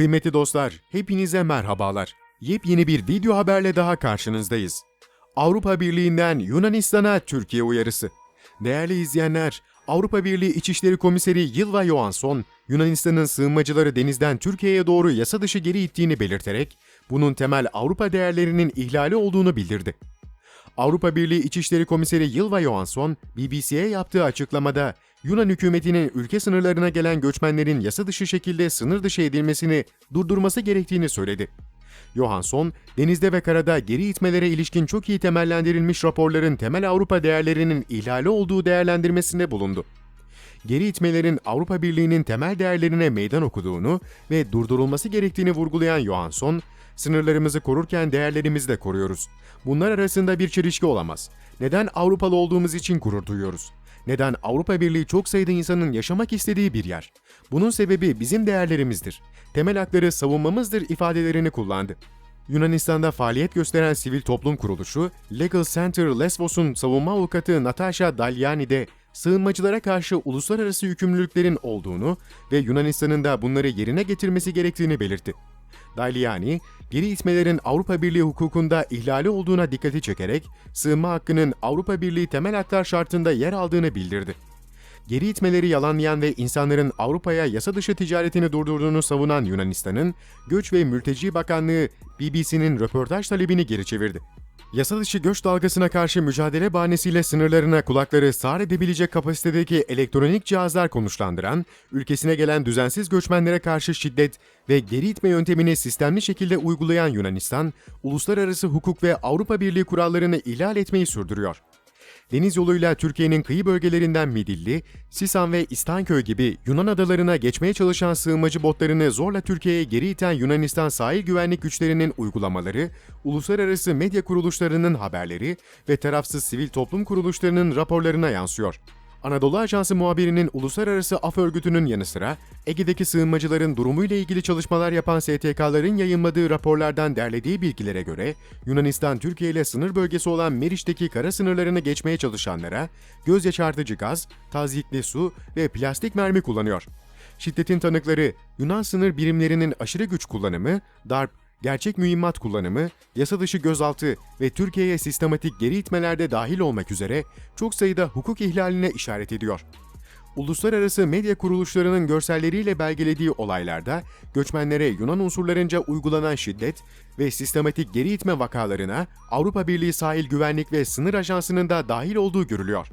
Kıymetli dostlar, hepinize merhabalar. Yepyeni bir video haberle daha karşınızdayız. Avrupa Birliği'nden Yunanistan'a Türkiye uyarısı. Değerli izleyenler, Avrupa Birliği İçişleri Komiseri Yılva Johansson, Yunanistan'ın sığınmacıları denizden Türkiye'ye doğru yasa dışı geri ittiğini belirterek, bunun temel Avrupa değerlerinin ihlali olduğunu bildirdi. Avrupa Birliği İçişleri Komiseri Yılva Johansson, BBC'ye yaptığı açıklamada, Yunan hükümetinin ülke sınırlarına gelen göçmenlerin yasa dışı şekilde sınır dışı edilmesini durdurması gerektiğini söyledi. Johansson, denizde ve karada geri itmelere ilişkin çok iyi temellendirilmiş raporların temel Avrupa değerlerinin ihlali olduğu değerlendirmesinde bulundu. Geri itmelerin Avrupa Birliği'nin temel değerlerine meydan okuduğunu ve durdurulması gerektiğini vurgulayan Johansson, sınırlarımızı korurken değerlerimizi de koruyoruz. Bunlar arasında bir çelişki olamaz. Neden Avrupalı olduğumuz için gurur duyuyoruz? Neden Avrupa Birliği çok sayıda insanın yaşamak istediği bir yer? Bunun sebebi bizim değerlerimizdir. Temel hakları savunmamızdır ifadelerini kullandı. Yunanistan'da faaliyet gösteren sivil toplum kuruluşu Legal Center Lesbos'un savunma avukatı Natasha Dalyani de sığınmacılara karşı uluslararası yükümlülüklerin olduğunu ve Yunanistan'ın da bunları yerine getirmesi gerektiğini belirtti. Dalyani, geri itmelerin Avrupa Birliği hukukunda ihlali olduğuna dikkati çekerek, sığınma hakkının Avrupa Birliği temel haklar şartında yer aldığını bildirdi. Geri itmeleri yalanlayan ve insanların Avrupa'ya yasa dışı ticaretini durdurduğunu savunan Yunanistan'ın Göç ve Mülteci Bakanlığı BBC'nin röportaj talebini geri çevirdi. Yasa dışı göç dalgasına karşı mücadele bahanesiyle sınırlarına kulakları sağır edebilecek kapasitedeki elektronik cihazlar konuşlandıran, ülkesine gelen düzensiz göçmenlere karşı şiddet ve geri itme yöntemini sistemli şekilde uygulayan Yunanistan, uluslararası hukuk ve Avrupa Birliği kurallarını ihlal etmeyi sürdürüyor. Deniz yoluyla Türkiye'nin kıyı bölgelerinden Midilli, Sisan ve İstanköy gibi Yunan adalarına geçmeye çalışan sığınmacı botlarını zorla Türkiye'ye geri iten Yunanistan sahil güvenlik güçlerinin uygulamaları, uluslararası medya kuruluşlarının haberleri ve tarafsız sivil toplum kuruluşlarının raporlarına yansıyor. Anadolu Ajansı muhabirinin Uluslararası Af Örgütü'nün yanı sıra Ege'deki sığınmacıların durumuyla ilgili çalışmalar yapan STK'ların yayınladığı raporlardan derlediği bilgilere göre Yunanistan Türkiye ile sınır bölgesi olan Meriç'teki kara sınırlarını geçmeye çalışanlara göz yaşartıcı gaz, tazyikli su ve plastik mermi kullanıyor. Şiddetin tanıkları Yunan sınır birimlerinin aşırı güç kullanımı, darp, gerçek mühimmat kullanımı, yasa dışı gözaltı ve Türkiye'ye sistematik geri itmelerde dahil olmak üzere çok sayıda hukuk ihlaline işaret ediyor. Uluslararası medya kuruluşlarının görselleriyle belgelediği olaylarda göçmenlere Yunan unsurlarınca uygulanan şiddet ve sistematik geri itme vakalarına Avrupa Birliği Sahil Güvenlik ve Sınır Ajansı'nın da dahil olduğu görülüyor.